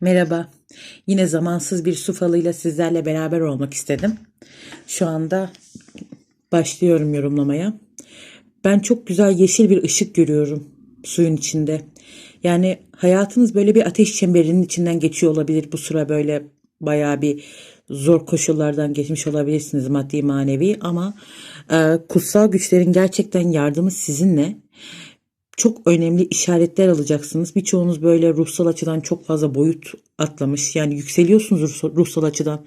Merhaba. Yine zamansız bir su falıyla sizlerle beraber olmak istedim. Şu anda başlıyorum yorumlamaya. Ben çok güzel yeşil bir ışık görüyorum suyun içinde. Yani hayatınız böyle bir ateş çemberinin içinden geçiyor olabilir. Bu sıra böyle bayağı bir zor koşullardan geçmiş olabilirsiniz maddi manevi ama e, kutsal güçlerin gerçekten yardımı sizinle çok önemli işaretler alacaksınız. Birçoğunuz böyle ruhsal açıdan çok fazla boyut atlamış. Yani yükseliyorsunuz ruhsal, açıdan.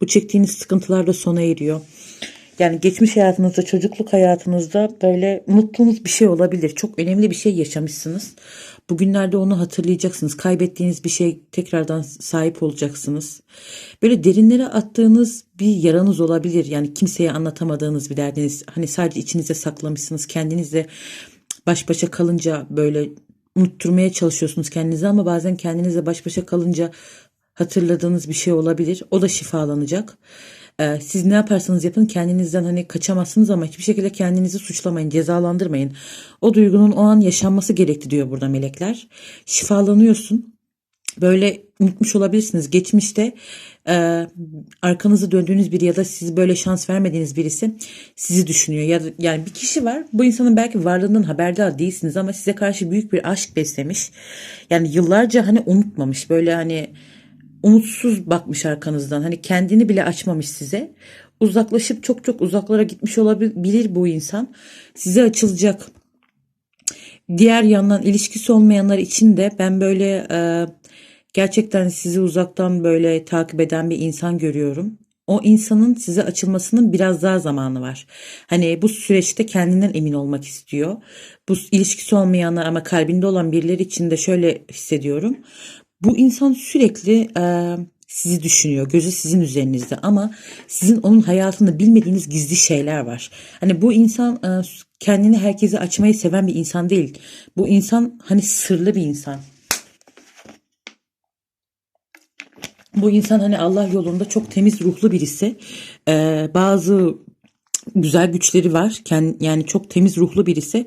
Bu çektiğiniz sıkıntılar da sona eriyor. Yani geçmiş hayatınızda, çocukluk hayatınızda böyle unuttuğunuz bir şey olabilir. Çok önemli bir şey yaşamışsınız. Bugünlerde onu hatırlayacaksınız. Kaybettiğiniz bir şey tekrardan sahip olacaksınız. Böyle derinlere attığınız bir yaranız olabilir. Yani kimseye anlatamadığınız bir derdiniz. Hani sadece içinize saklamışsınız. Kendinizle baş başa kalınca böyle unutturmaya çalışıyorsunuz kendinizi ama bazen kendinizle baş başa kalınca hatırladığınız bir şey olabilir. O da şifalanacak. Ee, siz ne yaparsanız yapın kendinizden hani kaçamazsınız ama hiçbir şekilde kendinizi suçlamayın, cezalandırmayın. O duygunun o an yaşanması gerekti diyor burada melekler. Şifalanıyorsun. Böyle unutmuş olabilirsiniz. Geçmişte e, arkanızı döndüğünüz biri ya da sizi böyle şans vermediğiniz birisi sizi düşünüyor. Ya da, yani bir kişi var. Bu insanın belki varlığından haberdar değilsiniz ama size karşı büyük bir aşk beslemiş. Yani yıllarca hani unutmamış. Böyle hani umutsuz bakmış arkanızdan. Hani kendini bile açmamış size. Uzaklaşıp çok çok uzaklara gitmiş olabilir bu insan. Size açılacak. Diğer yandan ilişkisi olmayanlar için de ben böyle e, gerçekten sizi uzaktan böyle takip eden bir insan görüyorum. O insanın size açılmasının biraz daha zamanı var. Hani bu süreçte kendinden emin olmak istiyor. Bu ilişkisi olmayanlar ama kalbinde olan birileri için de şöyle hissediyorum. Bu insan sürekli e, sizi düşünüyor. Gözü sizin üzerinizde ama sizin onun hayatında bilmediğiniz gizli şeyler var. Hani bu insan e, kendini herkese açmayı seven bir insan değil. Bu insan hani sırlı bir insan. Bu insan hani Allah yolunda çok temiz ruhlu birisi. Ee, bazı güzel güçleri var. Yani çok temiz ruhlu birisi.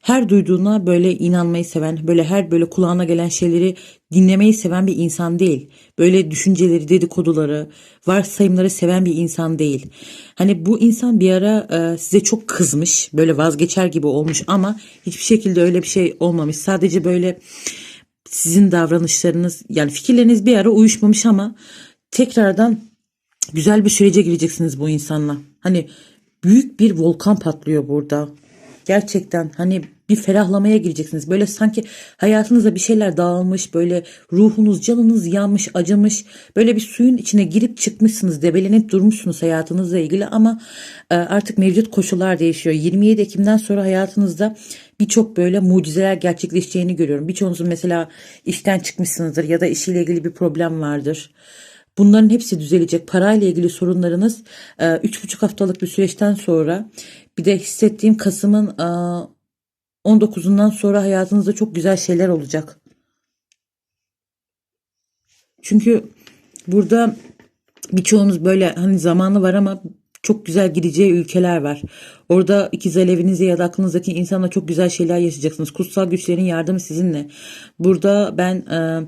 Her duyduğuna böyle inanmayı seven, böyle her böyle kulağına gelen şeyleri dinlemeyi seven bir insan değil. Böyle düşünceleri, dedikoduları, varsayımları seven bir insan değil. Hani bu insan bir ara e, size çok kızmış, böyle vazgeçer gibi olmuş ama hiçbir şekilde öyle bir şey olmamış. Sadece böyle sizin davranışlarınız yani fikirleriniz bir ara uyuşmamış ama tekrardan güzel bir sürece gireceksiniz bu insanla. Hani büyük bir volkan patlıyor burada. Gerçekten hani bir ferahlamaya gireceksiniz. Böyle sanki hayatınızda bir şeyler dağılmış, böyle ruhunuz, canınız yanmış, acımış. Böyle bir suyun içine girip çıkmışsınız, debelenip durmuşsunuz hayatınızla ilgili ama e, artık mevcut koşullar değişiyor. 27 Ekim'den sonra hayatınızda birçok böyle mucizeler gerçekleşeceğini görüyorum. Birçoğunuzun mesela işten çıkmışsınızdır ya da işiyle ilgili bir problem vardır. Bunların hepsi düzelecek. Parayla ilgili sorunlarınız 3,5 haftalık bir süreçten sonra bir de hissettiğim Kasım'ın 19'undan sonra hayatınızda çok güzel şeyler olacak. Çünkü burada birçoğunuz böyle hani zamanı var ama çok güzel gideceği ülkeler var. Orada ikiz alevinizle ya da aklınızdaki insanla çok güzel şeyler yaşayacaksınız. Kutsal güçlerin yardımı sizinle. Burada ben e,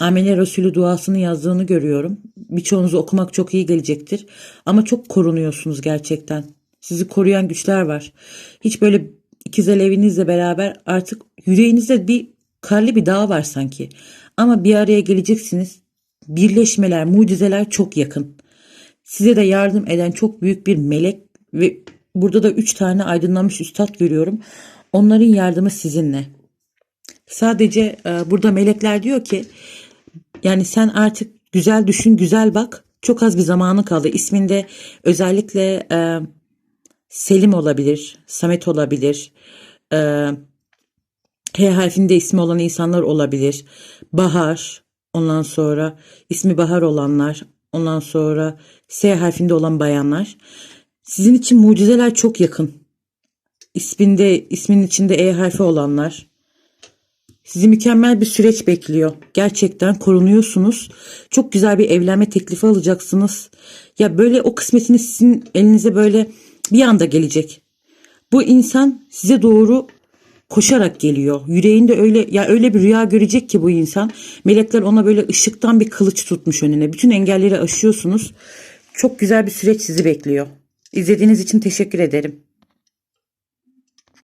Amene Resulü duasını yazdığını görüyorum. Birçoğunuzu okumak çok iyi gelecektir. Ama çok korunuyorsunuz gerçekten. Sizi koruyan güçler var. Hiç böyle ikiz alevinizle beraber artık yüreğinizde bir karlı bir dağ var sanki. Ama bir araya geleceksiniz. Birleşmeler, mucizeler çok yakın. Size de yardım eden çok büyük bir melek ve burada da üç tane aydınlanmış üstad görüyorum. Onların yardımı sizinle. Sadece e, burada melekler diyor ki yani sen artık güzel düşün, güzel bak. Çok az bir zamanı kaldı. İsminde özellikle e, Selim olabilir, Samet olabilir. E, H harfinde ismi olan insanlar olabilir. Bahar, ondan sonra ismi Bahar olanlar, ondan sonra S harfinde olan bayanlar. Sizin için mucizeler çok yakın. İsminde, ismin içinde E harfi olanlar. Sizi mükemmel bir süreç bekliyor. Gerçekten korunuyorsunuz. Çok güzel bir evlenme teklifi alacaksınız. Ya böyle o kısmetiniz sizin elinize böyle bir anda gelecek. Bu insan size doğru koşarak geliyor. Yüreğinde öyle ya öyle bir rüya görecek ki bu insan. Melekler ona böyle ışıktan bir kılıç tutmuş önüne. Bütün engelleri aşıyorsunuz. Çok güzel bir süreç sizi bekliyor. İzlediğiniz için teşekkür ederim.